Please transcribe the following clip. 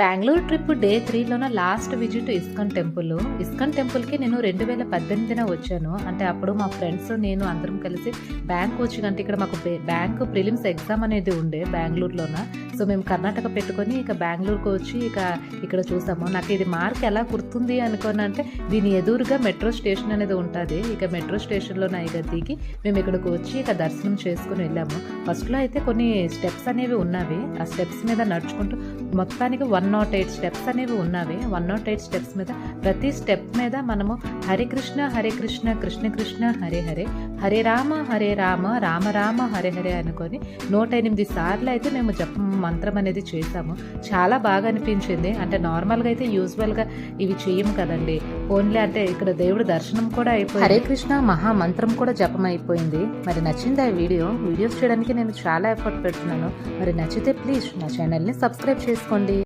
Bengaluru trip day త్రీలోన last visit ISKCON temple. ISKCON టెంపుల్కి నేను రెండు వేల పద్దెనిమిదిన వచ్చాను. అంటే అప్పుడు మా ఫ్రెండ్స్ నేను అందరం కలిసి బ్యాంక్ వచ్చి అంటే ఇక్కడ మాకు బ్యాంక్ ప్రిలిమ్స్ ఎగ్జామ్ అనేది ఉండే బెంగళూరులోన. సో మేము కర్ణాటక పెట్టుకొని ఇక బెంగళూరుకు వచ్చి ఇక ఇక్కడ చూసాము. నాకు ఇది మార్క్ ఎలా గుర్తుంది అనుకోని అంటే దీని ఎదురుగా మెట్రో స్టేషన్ అనేది ఉంటుంది. ఇక మెట్రో స్టేషన్లో ఇక దిగి మేము ఇక్కడికి వచ్చి ఇక దర్శనం చేసుకుని వెళ్ళాము. ఫస్ట్లో అయితే కొన్ని స్టెప్స్ అనేవి ఉన్నవి. ఆ స్టెప్స్ మీద నడుచుకుంటూ మొత్తానికి వన్ నాట్ ఎయిట్ స్టెప్స్ అనేవి ఉన్నవి. వన్ నాట్ ఎయిట్ స్టెప్స్ మీద ప్రతి స్టెప్ మీద మనము హరే కృష్ణ హరే కృష్ణ కృష్ణ కృష్ణ హరే హరే హరే రామ హరే రామ రామ రామ హరే హరే అనుకొని నూట ఎనిమిది సార్లు అయితే మేము జపం మంత్రం అనేది చేసాము చాలా బాగా అనిపించింది. అంటే నార్మల్గా అయితే యూజువల్గా ఇవి చేయము కదండి. ఓన్లీ అంటే ఇక్కడ దేవుడి దర్శనం కూడా అయిపోయింది. హరే కృష్ణ మహా మంత్రం కూడా జపం అయిపోయింది. మరి నచ్చింది ఆ వీడియో? వీడియోస్ చేయడానికి నేను చాలా ఎఫర్ట్ పెడుతున్నాను. మరి నచ్చితే ప్లీజ్ నా ఛానల్ని సబ్స్క్రైబ్ చేసుకోండి.